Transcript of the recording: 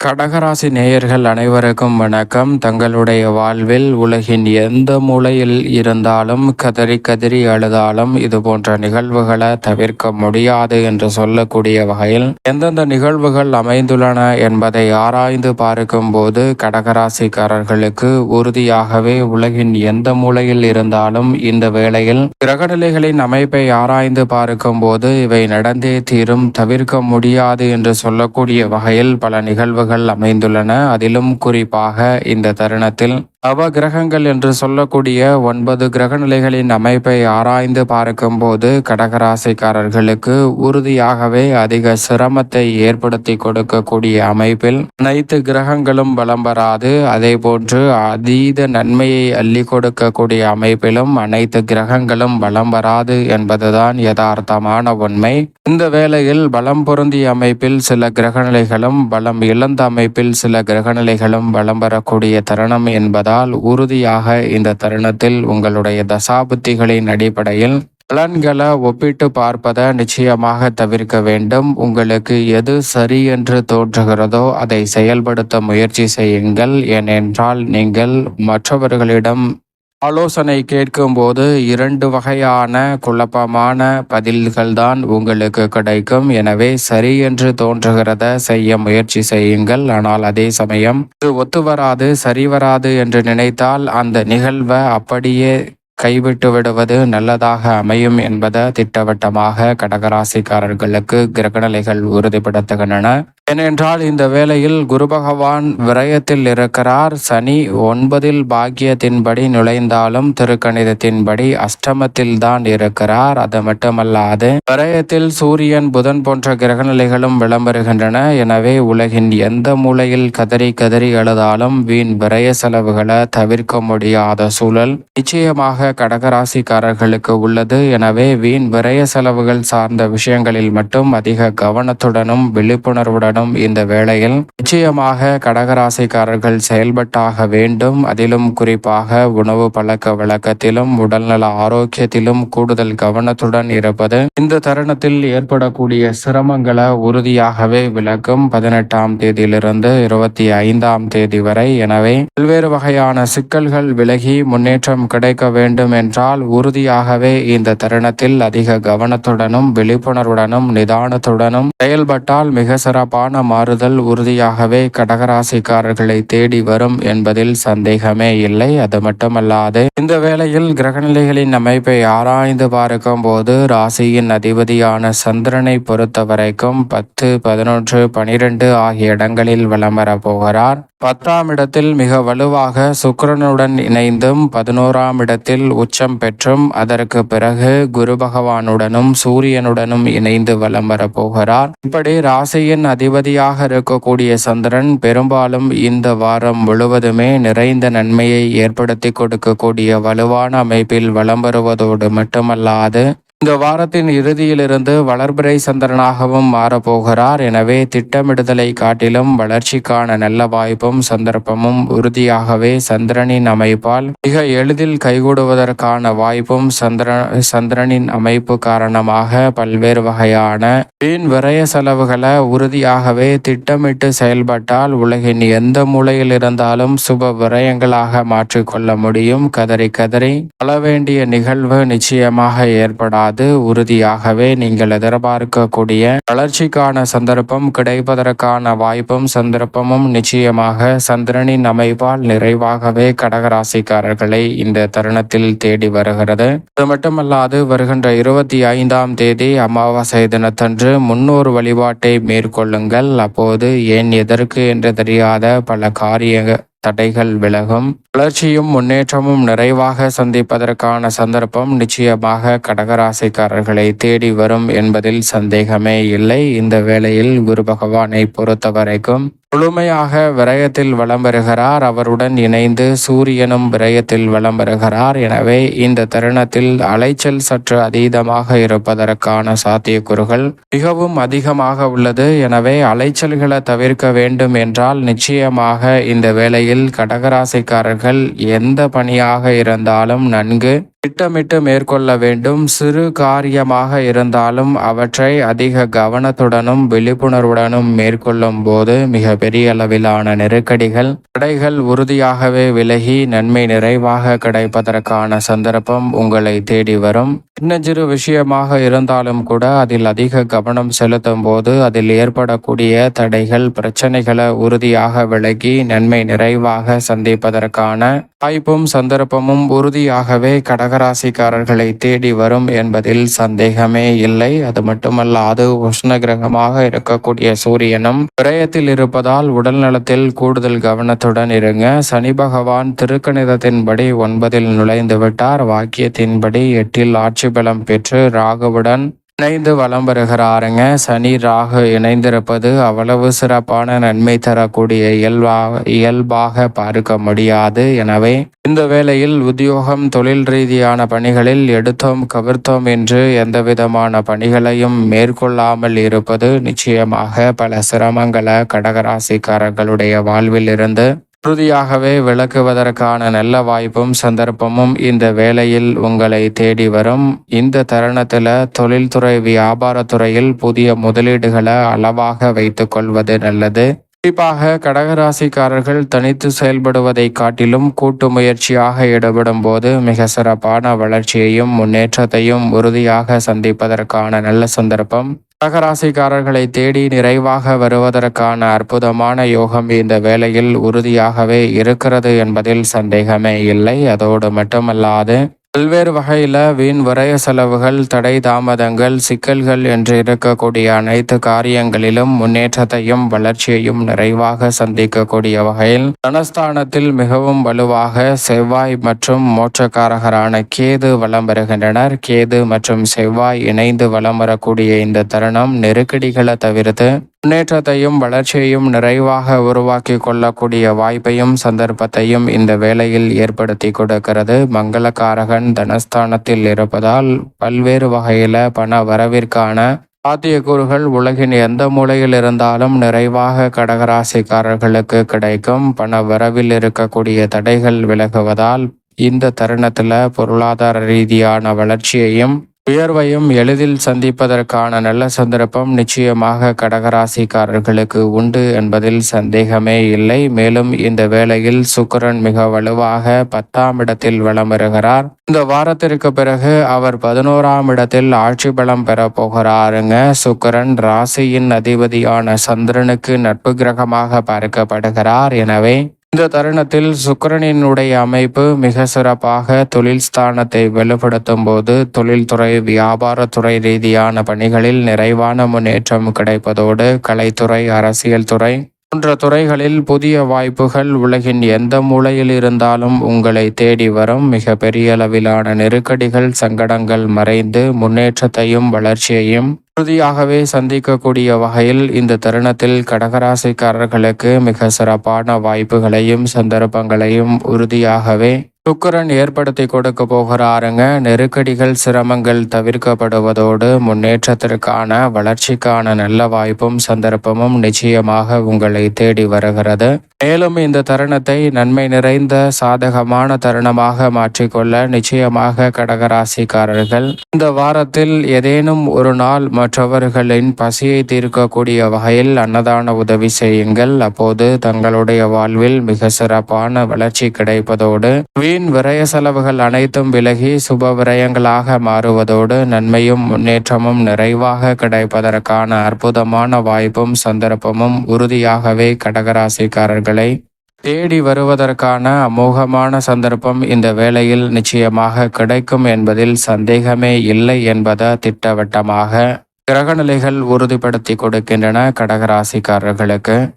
கடகராசி நேயர்கள் அனைவருக்கும் வணக்கம். தங்களுடைய வாழ்வில் உலகின் எந்த மூலையில் இருந்தாலும் கதறி கதறி அழுதாலும் இது போன்ற நிகழ்வுகளை தவிர்க்க முடியாது என்று சொல்லக்கூடிய வகையில் எந்தெந்த நிகழ்வுகள் அமைந்துள்ளன என்பதை ஆராய்ந்து பார்க்கும் போது கடகராசிக்காரர்களுக்கு உறுதியாகவே உலகின் எந்த மூலையில் இருந்தாலும் இந்த வேளையில் கிரகநிலைகளின் அமைப்பை ஆராய்ந்து பார்க்கும் போது இவை நடந்தே தீரும் தவிர்க்க முடியாது என்று சொல்லக்கூடிய வகையில் பல நிகழ்வுகள் அமைப்புகள் அமைந்துள்ளன. அதிலும் குறிப்பாக இந்த தருணத்தில் அவ கிரகங்கள் என்று சொல்லக்கூடிய ஒன்பது கிரகநிலைகளின் அமைப்பை ஆராய்ந்து பார்க்கும்போது கடகராசிக்காரர்களுக்கு உறுதியாகவே அதிக சிரமத்தை ஏற்படுத்தி கொடுக்கக்கூடிய அமைப்பில் அனைத்து கிரகங்களும் பலம் பெறாது அதே போன்று அதீத நன்மையை அள்ளி கொடுக்கக்கூடிய அமைப்பிலும் அனைத்து கிரகங்களும் பலம் பெறாது என்பதுதான் யதார்த்தமான உண்மை. இந்த வேளையில் பலம் பொருந்திய அமைப்பில் சில கிரகநிலைகளும் பலம் இழந்த அமைப்பில் சில கிரகநிலைகளும் பலம் பெறக்கூடிய தருணம் என்பது என்பதால் உறுதியாக இந்த தருணத்தில் உங்களுடைய தசாபுத்திகளின் அடிப்படையில் பலன்களை ஒப்பிட்டு பார்ப்பதை நிச்சயமாக தவிர்க்க வேண்டும். உங்களுக்கு எது சரி என்று தோன்றுகிறதோ அதை செயல்படுத்த முயற்சி செய்யுங்கள். ஏனென்றால் நீங்கள் மற்றவர்களிடம் ஆலோசனை கேட்கும்போது இரண்டு வகையான குழப்பமான பதில்கள் தான் உங்களுக்கு கிடைக்கும். எனவே சரி என்று தோன்றுகிறத செய்ய முயற்சி செய்யுங்கள். ஆனால் அதே சமயம் இது ஒத்து வராது சரி வராது என்று நினைத்தால் அந்த நிகழ்வை அப்படியே கைவிட்டு விடுவது நல்லதாக அமையும் என்பதை திட்டவட்டமாக கடகராசிக்காரர்களுக்கு கிரகநிலைகள் உறுதிப்படுத்துகின்றன. ஏனென்றால் இந்த வேளையில் குரு பகவான் விரயத்தில் இருக்கிறார். சனி ஒன்பதில் பாக்கியத்தின்படி நுழைந்தாலும் திருக்கணிதத்தின்படி அஷ்டமத்தில் தான் இருக்கிறார். அது மட்டுமல்லாது விரயத்தில் சூரியன் புதன் போன்ற கிரகநிலைகளும் விளம்பருகின்றன. எனவே உலகின் எந்த மூலையில் கதறி கதறி எழுதாலும் வீண் விரய செலவுகளை தவிர்க்க முடியாத சூழல் நிச்சயமாக கடகராசிக்காரர்களுக்கு உள்ளது. எனவே வீண் விரய செலவுகள் சார்ந்த விஷயங்களில் மட்டும் அதிக கவனத்துடனும் விழிப்புணர்வுடனும் இந்த வேளையில் நிச்சயமாக கடகராசிக்காரர்கள் செயல்பட்டாக வேண்டும். அதிலும் குறிப்பாக உணவு பழக்க வழக்கத்திலும் உடல்நல ஆரோக்கியத்திலும் கூடுதல் கவனத்துடன் இருப்பது இந்த தருணத்தில் ஏற்படக்கூடிய சிரமங்களை உறுதியாகவே விளக்கும். பதினெட்டாம் தேதியிலிருந்து இருபத்தி ஐந்தாம் தேதி வரை. எனவே பல்வேறு வகையான சிக்கல்கள் விலகி முன்னேற்றம் கிடைக்க வேண்டும். என்றால் உறுதியாகவே இந்த தருணத்தில் அதிக கவனத்துடனும் விழிப்புணர்வுடனும் நிதானத்துடனும் செயல்பட்டால் மிக சிறப்பான சிறப்பான மாறுதல் உறுதியாகவே கடகராசிக்காரர்களை தேடி வரும் என்பதில் சந்தேகமே இல்லை. அது மட்டுமல்லாது இந்த வேளையில் கிரகநிலைகளின் அமைப்பை ஆராய்ந்து பார்க்கும் போது ராசியின் அதிபதியான சந்திரனை பொறுத்த வரைக்கும் பத்து பதினொன்று பனிரெண்டு ஆகிய இடங்களில் வலம் வரப்போகிறார் பத்தாம் இடத்தில் மிக வலுவாக சுக்கரனுடன் இணைந்தும் பதினோராம் இடத்தில் உச்சம் பெற்றும் அதற்கு பிறகு குரு பகவானுடனும் சூரியனுடனும் இணைந்து வலம் வரப்போகிறார் இப்படி ராசியின் அதிபதியாக இருக்கக்கூடிய சந்திரன் பெரும்பாலும் இந்த வாரம் முழுவதுமே நிறைந்த நன்மையை ஏற்படுத்தி கொடுக்கக்கூடிய வலுவான அமைப்பில் வலம் வருவதோடு மட்டுமல்லாது இந்த வாரத்தின் இறுதியிலிருந்து வளர்பிறை சந்திரனாகவும் மாறப்போகிறார். எனவே திட்டமிடுதலை காட்டிலும் வளர்ச்சிக்கான நல்ல வாய்ப்பும் சந்தர்ப்பமும் உறுதியாகவே சந்திரனின் அமைப்பால் மிக எளிதில் கைகூடுவதற்கான வாய்ப்பும் சந்திர சந்திரனின் அமைப்பு காரணமாக பல்வேறு வகையான வீண் விரய செலவுகளை உறுதியாகவே திட்டமிட்டு செயல்பட்டால் உலகின் எந்த மூலையில் இருந்தாலும் சுப விரயங்களாக மாற்றிக்கொள்ள முடியும். கதறி கதறி பல வேண்டிய நிகழ்வு நிச்சயமாக ஏற்படாது. அது உறுதியாகவே நீங்கள் எதிர்பார்க்கக்கூடிய வளர்ச்சிக்கான சந்தர்ப்பம் கிடைப்பதற்கான வாய்ப்பும் சந்தர்ப்பமும் நிச்சயமாக சந்திரனின் அமைப்பால் நிறைவாகவே கடகராசிக்காரர்களை இந்த தருணத்தில் தேடி வருகிறது. அது மட்டுமல்லாது வருகின்ற இருபத்தி ஐந்தாம் தேதி அமாவாசை தினத்தன்று முன்னோர் வழிபாட்டை மேற்கொள்ளுங்கள். அப்போது ஏன் எதற்கு என்று தெரியாத பல காரிய தடைகள் விலகும். வளர்ச்சியும் முன்னேற்றமும் நிறைவாக சந்திப்பதற்கான சந்தர்ப்பம் நிச்சயமாக கடகராசிக்காரர்களை தேடி வரும் என்பதில் சந்தேகமே இல்லை. இந்த வேளையில் குரு பகவானை பொறுத்தவரைக்கும் முழுமையாக விரயத்தில் வளம் பெறுகிறார் அவருடன் இணைந்து சூரியனும் விரயத்தில் வளம் பெறுகிறார் எனவே இந்த தருணத்தில் அலைச்சல் சற்று அதீதமாக இருப்பதற்கான சாத்தியக்கூறுகள் மிகவும் அதிகமாக உள்ளது. எனவே அலைச்சல்களை தவிர்க்க வேண்டும் என்றால் நிச்சயமாக இந்த வேளையில் கடகராசிக்காரர்கள் எந்த பணியாக இருந்தாலும் நன்கு திட்டமிட்டு மேற்கொள்ள வேண்டும். சிறு காரியமாக இருந்தாலும் அவற்றை அதிக கவனத்துடனும் விழிப்புணர்வுடனும் மேற்கொள்ளும் போது மிக பெரிய அளவிலான நெருக்கடிகள் தடைகள் உறுதியாகவே விலகி நன்மை நிறைவாக கிடைப்பதற்கான சந்தர்ப்பம் உங்களை தேடி வரும். சின்னஞ்சிறு விஷயமாக இருந்தாலும் கூட அதில் அதிக கவனம் செலுத்தும் போது அதில் ஏற்படக்கூடிய தடைகள் பிரச்சனைகளை உறுதியாக விலகி நன்மை நிறைவாக சந்திப்பதற்கான வாய்ப்பும் சந்தர்ப்பமும் உறுதியாகவே கடகராசிக்காரர்களை தேடி வரும் என்பதில் சந்தேகமே இல்லை. அது மட்டுமல்லாது உஷ்ண கிரகமாக இருக்கக்கூடிய சூரியனும் விரயத்தில் இருப்பதால் உடல் நலத்தில் கூடுதல் கவனத்துடன் இருங்க. சனி பகவான் திருக்கணிதத்தின்படி ஒன்பதில் நுழைந்து விட்டார் வாக்கியத்தின்படி எட்டில் ஆட்சி பலம் பெற்று ராகுவுடன் இணைந்து வலம் வருகிறாருங்க. சனி ராகு இணைந்திருப்பது அவ்வளவு சிறப்பான நன்மை தரக்கூடிய இயல்பாக இயல்பாக பார்க்க முடியாது. எனவே இந்த வேளையில் உத்தியோகம் தொழில் ரீதியான பணிகளில் எடுத்தோம் கவிர்த்தோம் என்று எந்த விதமான பணிகளையும் மேற்கொள்ளாமல் இருப்பது நிச்சயமாக பல சிரமங்களை கடகராசிக்காரர்களுடைய வாழ்வில் இருந்து உறுதியாகவே விளக்குவதற்கான நல்ல வாய்ப்பும் சந்தர்ப்பமும் இந்த வேளையில் உங்களை தேடி வரும். இந்த தருணத்தில் தொழில்துறை வியாபாரத்துறையில் புதிய முதலீடுகளை அளவாக வைத்துக் கொள்வது நல்லது. குறிப்பாக கடகராசிக்காரர்கள் தனித்து செயல்படுவதை காட்டிலும் கூட்டு முயற்சியாக ஈடுபடும் போது மிக சிறப்பான வளர்ச்சியையும் முன்னேற்றத்தையும் உறுதியாக சந்திப்பதற்கான நல்ல சந்தர்ப்பம். கடகராசிக்காரர்களை தேடி நிறைவாக வருவதற்கான அற்புதமான யோகம் இந்த வேளையில் உறுதியாகவே இருக்கிறது என்பதில் சந்தேகமே இல்லை. அதோடு மட்டுமல்லாது பல்வேறு வகையில் வீண் விரய செலவுகள் தடை தாமதங்கள் சிக்கல்கள் என்று இருக்கக்கூடிய அனைத்து காரியங்களிலும் முன்னேற்றத்தையும் வளர்ச்சியையும் நிறைவாக சந்திக்கக்கூடிய வகையில் தனஸ்தானத்தில் மிகவும் வலுவாக செவ்வாய் மற்றும் மோட்சக்காரகரான கேது வலம் வருகின்றனர். கேது மற்றும் செவ்வாய் இணைந்து வலம் வரக்கூடிய இந்த தருணம் நெருக்கடிகளை தவிர்த்து முன்னேற்றத்தையும் வளர்ச்சியையும் நிறைவாக உருவாக்கி கொள்ளக்கூடிய வாய்ப்பையும் சந்தர்ப்பத்தையும் இந்த வேளையில் ஏற்படுத்தி கொடுக்கிறது. மங்களக்காரகன் தனஸ்தானத்தில் இருப்பதால் பல்வேறு வகையில பண வரவிற்கான சாத்தியக்கூறுகள் உலகின் எந்த மூலையில் இருந்தாலும் நிறைவாக கடகராசிக்காரர்களுக்கு கிடைக்கும். பண வரவில் இருக்கக்கூடிய தடைகள் விலகுவதால் இந்த தருணத்தில் பொருளாதார ரீதியான வளர்ச்சியையும் உயர்வையும் எளிதில் சந்திப்பதற்கான நல்ல சந்தர்ப்பம் நிச்சயமாக கடகராசிக்காரர்களுக்கு உண்டு என்பதில் சந்தேகமே இல்லை. மேலும் இந்த வேளையில் சுக்கரன் மிக வலுவாக பத்தாம் இடத்தில் வலம் வருகிறார். இந்த வாரத்திற்கு பிறகு அவர் பதினோராம் இடத்தில் ஆட்சி பலம் பெற போகிறாருங்க. சுக்கரன் ராசியின் அதிபதியான சந்திரனுக்கு நட்பு கிரகமாக பார்க்கப்படுகிறார். எனவே இந்த தருணத்தில் சுக்கரனினுடைய அமைப்பு மிக சிறப்பாக தொழில் ஸ்தானத்தை வெளிப்படுத்தும் போது தொழில்துறை வியாபாரத்துறை ரீதியான பணிகளில் நிறைவான முன்னேற்றம் கிடைப்பதோடு கலைத்துறை அரசியல் துறை போன்ற துறைகளில் புதிய வாய்ப்புகள் உலகின் எந்த மூலையில் இருந்தாலும் உங்களை தேடி வரும் மிக பெரிய அளவிலான நெருக்கடிகள் சங்கடங்கள் மறைந்து முன்னேற்றத்தையும் வளர்ச்சியையும் உறுதியாகவே சந்திக்கக்கூடிய வகையில் இந்த தருணத்தில் கடகராசிக்காரர்களுக்கு மிக சிறப்பான வாய்ப்புகளையும் சந்தர்ப்பங்களையும் உறுதியாகவே சுக்கரன் ஏற்படுத்தி கொடுக்க போகிறாருங்க நெருக்கடிகள் சிரமங்கள் தவிர்க்கப்படுவதோடு முன்னேற்றத்திற்கான வளர்ச்சிக்கான நல்ல வாய்ப்பும் சந்தர்ப்பமும் நிச்சயமாக உங்களை தேடி வருகிறது. மேலும் இந்த தருணத்தை நன்மை நிறைந்த சாதகமான தருணமாக மாற்றிக்கொள்ள நிச்சயமாக கடகராசிக்காரர்கள் இந்த வாரத்தில் ஏதேனும் ஒரு நாள் மற்றவர்களின் பசியை தீர்க்கக்கூடிய வகையில் அன்னதான உதவி செய்யுங்கள். அப்போது தங்களுடைய வாழ்வில் மிக சிறப்பான வளர்ச்சி கிடைப்பதோடு வீண் விரய செலவுகள் அனைத்தும் விலகி சுப விரயங்களாக மாறுவதோடு நன்மையும் முன்னேற்றமும் நிறைவாக கிடைப்பதற்கான அற்புதமான வாய்ப்பும் சந்தர்ப்பமும் உறுதியாகவே கடகராசிக்காரர்களை தேடி வருவதற்கான அமோகமான சந்தர்ப்பம் இந்த வேளையில் நிச்சயமாக கிடைக்கும் என்பதில் சந்தேகமே இல்லை என்பதை திட்டவட்டமாக கிரகநிலைகள் உறுதிப்படுத்தி கொடுக்கின்றன கடகராசிக்காரர்களுக்கு.